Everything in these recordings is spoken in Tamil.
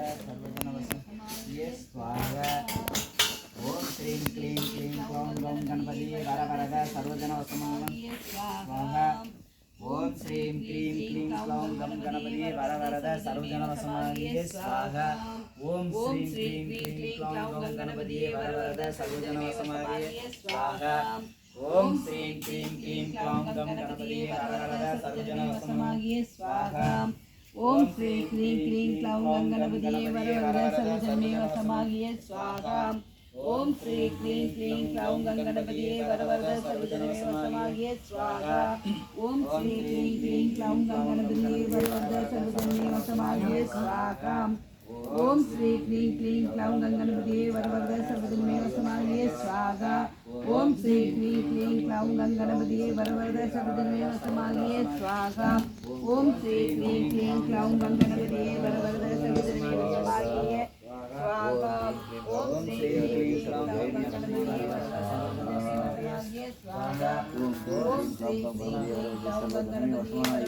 सर्वजनवसमाये स्वाहा ॐ श्रीं क्लीं क्लीं क्लौं गौं गणपति वरवरद सर्वजनवसमाये स्वाहा ॐ श्रीं क्लीं क्लीं क्लौं गं गणपति वरवरद सर्वजनवसमाये स्वाहा ॐ श्रीं क्लीं क्लीं क्लौं गं गणपति वरवरद सर्वजनवसमाये स्वाहा ॐ श्रीं क्लीं क्लीं क्लौं गं गणपति वरवरद सर्वजनवसमाये स्वाहा ஓம் ஸ்ரீ க்ளீம் க்ளீம் க்ளௌம் கங்கணபதியே வரவர சர்வஜன்மே வசமாகிய ஸ்வாகா ஓம் ஸ்ரீ க்ளீம் க்ளீம் க்ளௌம் கங்கணபதியே வரவர சர்வஜன்மே வசமாகிய சுவாகா ஓம் ஸ்ரீ க்ளீம் க்ளீம் க்ளௌம் கங்கணபதியே வரவர சர்வஜன்மே வசமாகிய ஸ்வாகா ஓம் ஸ்ரீ க்ளீம் க்ளீம் க்ளௌம் கங்கணபதியே வரவரத சர்வஜன்மே வசமாகிய ஸ்வாகா ஓம் ஸ்ரீ க்ளீம் க்ளீம் க்ளௌம் கங்கணபதியே வரவரத சர்வஜன்மே வசமாகிய ஸ்வாகா ஓம் ஸ்ரீ க்ளீம் க்ளீம் க்ளௌம் கங்கணபதியே வரவரத சர்வஜன்மே வசமாகிய ஸ்வாகா ஓம் ஸ்ரீ ॐ ह्रीं ॐ ब्रह्मदेवरजे सर्वधर्मे वसमाय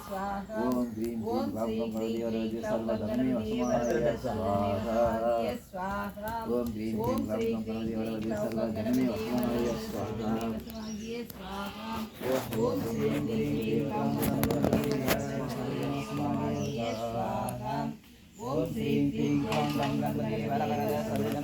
स्वाहा ॐ ह्रीं ॐ ब्रह्मदेवरजे सर्वधर्मे वसमाय स्वाहा ॐ ह्रीं ह्रीं ब्रह्मदेवरजे सर्वधर्मे वसमाय स्वाहा ॐ ह्रीं ह्रीं ब्रह्मदेवरजे सर्वधर्मे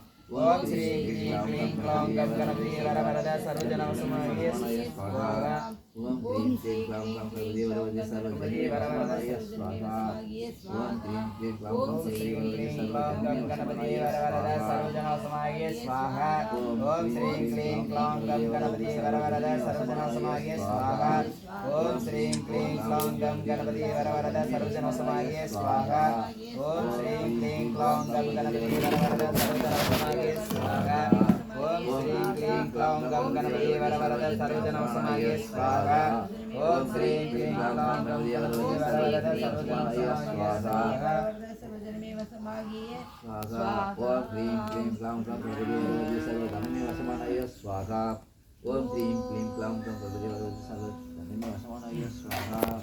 Om Sri Kling Klong Gam Ganapati Swaha Om Sri Kling Klong Gam Sri Kling Klong Gam Ganapati Swaha Om Sri Kling Klong Gam Sri Kling Klong Gam Ganapati Swaha Om Sri Kling Klong Gam Sri Kling Klong Gam Ganapati Swaha Om Sri Kling Klong ओम श्रीं क्लीं क्लौं गं गणपति स्वाहा ओम श्रीं क्लीं क्लौं गं गणपति स्वाहा ओम श्रीं क्लीं क्लौं गं गणपति स्वाहा ओम श्रीं क्लीं क्लौं गं गणपति वरवरद स्वाहा ओम क्लीं क्लीं क्लौं गं गणपति स्वाहा ओम क्लीं क्लीं क्लौं गं गणपति वरवरद 什么他也喜欢他。